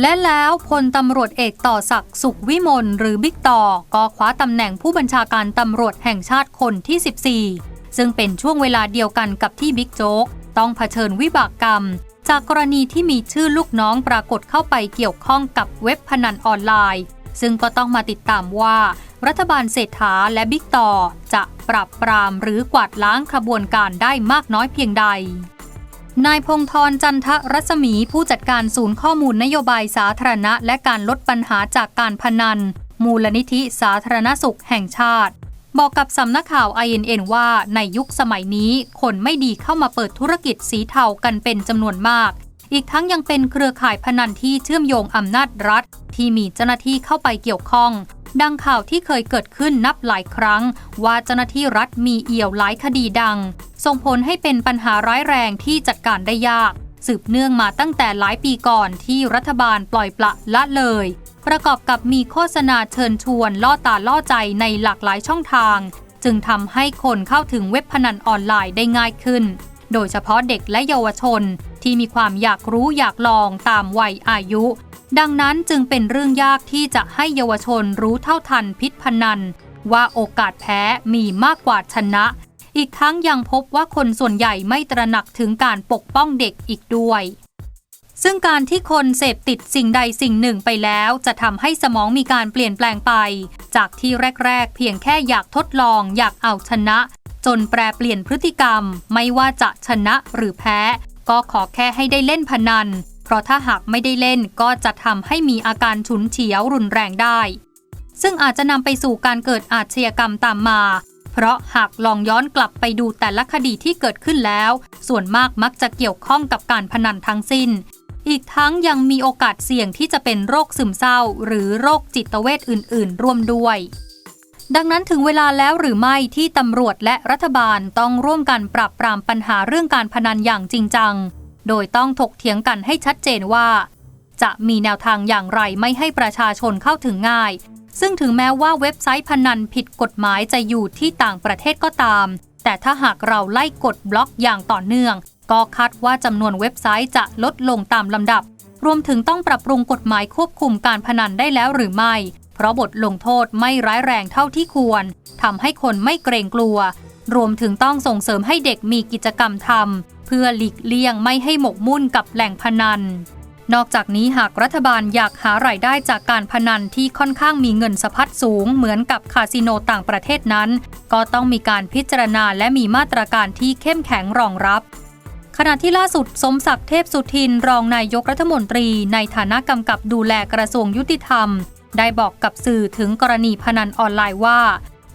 และแล้วพลตำรวจเอกต่อศักดิ์สุขวิมลหรือบิ๊กต่อ ก็คว้าตำแหน่งผู้บัญชาการตำรวจแห่งชาติคนที่ 14 ซึ่งเป็นช่วงเวลาเดียวกันกับที่บิ๊กโจ๊ก ต้องเผชิญวิบากกรรม จากกรณีที่มีชื่อลูกน้องปรากฏเข้าไปเกี่ยวข้องกับเว็บพนันออนไลน์ ซึ่งก็ต้องมาติดตามว่า รัฐบาลเศรษฐาและบิ๊กต่อ จะปราบปรามหรือกวาดล้างขบวนการได้มากน้อยเพียงใด นายพงธรจันทรัศมีผู้จัดการศูนย์ข้อมูลนโยบายสาธารณะ และการลดปัญหาจากการพนัน มูลนิธิสาธารณสุขแห่งชาติ บอกกับสำนักข่าว INN ว่าในยุคสมัยนี้คนไม่ดีเข้ามาเปิดธุรกิจสีเทากันเป็นจำนวนมาก อีกทั้งยังเป็นเครือข่ายพนันที่เชื่อมโยงอำนาจรัฐ ที่มีเจ้าหน้าที่เข้าไปเกี่ยวข้อง ดังข่าวที่เคยเกิดขึ้นนับหลายครั้ง ว่าเจ้าหน้าที่รัฐมีเอี่ยวหลายคดีดัง ส่งผลให้เป็นปัญหาร้ายแรงที่จัดการได้ยาก สืบเนื่องมาตั้งแต่หลายปีก่อนที่รัฐบาลปล่อยปละละเลย ประกอบกับมีโฆษณาเชิญชวนล่อตาล่อใจในหลากหลายช่องทาง จึงทำให้คนเข้าถึงเว็บพนันออนไลน์ได้ง่ายขึ้น โดยเฉพาะเด็กและเยาวชนที่มีความอยากรู้อยากลองตามวัยอายุ ดังนั้นจึงเป็นเรื่องยากที่จะให้เยาวชนรู้เท่าทันพิษพนัน ว่าโอกาสแพ้มีมากกว่าชนะ อีกทั้งยังพบว่าคนส่วนใหญ่ไม่ตระหนักถึงการปกป้องเด็กอีกด้วย ซึ่งการที่คนเสพติดสิ่งใดสิ่งหนึ่งไปแล้ว จะทำให้สมองมีการเปลี่ยนแปลงไป จากที่แรก ๆ เพียงแค่อยากทดลองอยากเอาชนะ จนแปรเปลี่ยนพฤติกรรม ไม่ว่าจะชนะหรือแพ้ ก็ขอแค่ให้ได้เล่นพนัน เพราะถ้าหากไม่ได้เล่นก็จะทำให้มีอาการฉุนเฉียวรุนแรงได้ซึ่งอาจจะนำไปสู่การเกิดอาชญากรรมตามมา เพราะหากลองย้อนกลับไปดูแต่ละคดีที่เกิดขึ้นแล้ว ส่วนมากมักจะเกี่ยวข้องกับการพนันทั้งสิ้น อีกทั้งยังมีโอกาสเสี่ยงที่จะเป็นโรคซึมเศร้า หรือโรคจิตเวชอื่น ๆ ร่วมด้วยดังนั้นถึงเวลาแล้วหรือไม่ที่ตำรวจและรัฐบาลต้องร่วมกันปราบปรามปัญหาเรื่องการพนันอย่างจริงจัง โดยต้องถกเถียงกันให้ชัดเจนว่า จะมีแนวทางอย่างไรไม่ให้ประชาชนเข้าถึงง่าย ซึ่งถึงแม้ว่าเว็บไซต์พนันผิดกฎหมายจะอยู่ที่ต่างประเทศก็ตาม แต่ถ้าหากเราไล่กดบล็อกอย่างต่อเนื่อง ก็คาดว่าจำนวนเว็บไซต์จะลดลงตามลำดับ รวมถึงต้องปรับปรุงกฎหมายควบคุมการพนันได้แล้วหรือไม่ เพราะบทลงโทษไม่ร้ายแรงเท่าที่ควรทำให้คนไม่เกรงกลัว รวมถึงต้องส่งเสริมให้เด็กมีกิจกรรมทำเพื่อหลีกเลี่ยงไม่ให้หมกมุ่นกับแหล่งพนัน นอกจากนี้หากรัฐบาลอยากหารายได้จากการพนันที่ค่อนข้างมีเงินสะพัดสูง เหมือนกับคาสิโนต่างประเทศนั้น ก็ต้องมีการพิจารณาและมีมาตรการที่เข้มแข็งรองรับขณะที่ล่าสุดสมศักดิ์เทพสุทิน รองนายกรัฐมนตรี ในฐานะกำกับดูแลกระทรวงยุติธรรม ได้บอกกับสื่อถึงกรณีพนันออนไลน์ว่า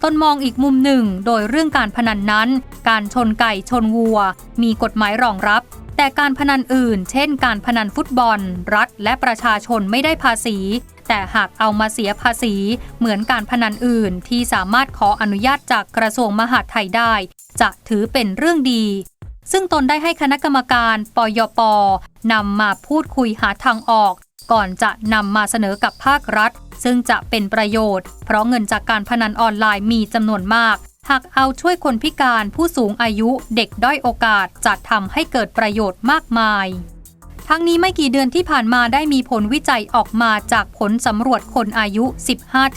ตนมองอีกมุมหนึ่ง โดยเรื่องการพนันนั้น การชนไก่ชนวัว มีกฎหมายรองรับ แต่การพนันอื่น เช่น การพนันฟุตบอล รัฐและประชาชนไม่ได้ภาษี แต่หากเอามาเสียภาษี เหมือนการพนันอื่นที่สามารถขออนุญาตจากกระทรวงมหาดไทยได้ จะถือเป็นเรื่องดี ซึ่งตนได้ให้คณะกรรมการปยปนำมาพูดคุยหาทางออก ก่อนจะนำมาเสนอกับภาครัฐ ซึ่งจะเป็นประโยชน์ เพราะเงินจากการพนันออนไลน์มีจำนวนมาก หากเอาช่วยคนพิการผู้สูงอายุเด็กด้อยโอกาสจะทำให้เกิดประโยชน์มากมาย ทั้งนี้ไม่กี่เดือนที่ผ่านมาได้มีผลวิจัยออกมาจากผลสำรวจคนอายุ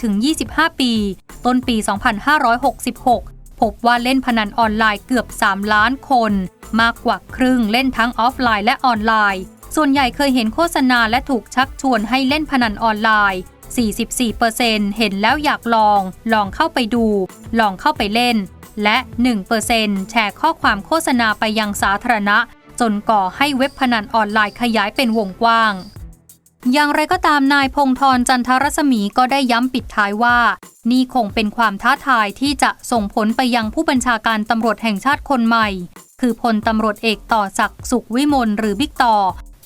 15-25 ปี ต้นปี 2566 พบว่าเล่นพนันออนไลน์เกือบ 3 ล้านคน มากกว่าครึ่งเล่นทั้งออฟไลน์และออนไลน์ ส่วนใหญ่เคยเห็นโฆษณาและถูกชักชวนให้เล่นพนันออนไลน์ 44%เห็นแล้วอยากลอง ลองเข้าไปดู ลองเข้าไปเล่น และ 1%แชร์ข้อความโฆษณาไปยังสาธารณะ จนก่อให้เว็บพนันออนไลน์ขยายเป็นวงกว้าง อย่างไรก็ตามนายพงธรจันทรศมีก็ได้ย้ำปิดท้ายว่า นี่คงเป็นความท้าทายที่จะส่งผลไปยังผู้บัญชาการตำรวจแห่งชาติคนใหม่ คือพลตำรวจเอกต่อศักดิ์สุขวิมลหรือบิ๊กต่อ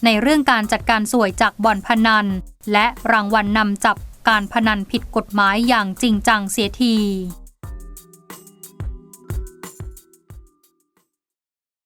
ในเรื่องการจัดการสวยจากบ่อนพนัน และรางวัลนนำจับการพนันผิดกฎหมายอย่างจริงจังเสียที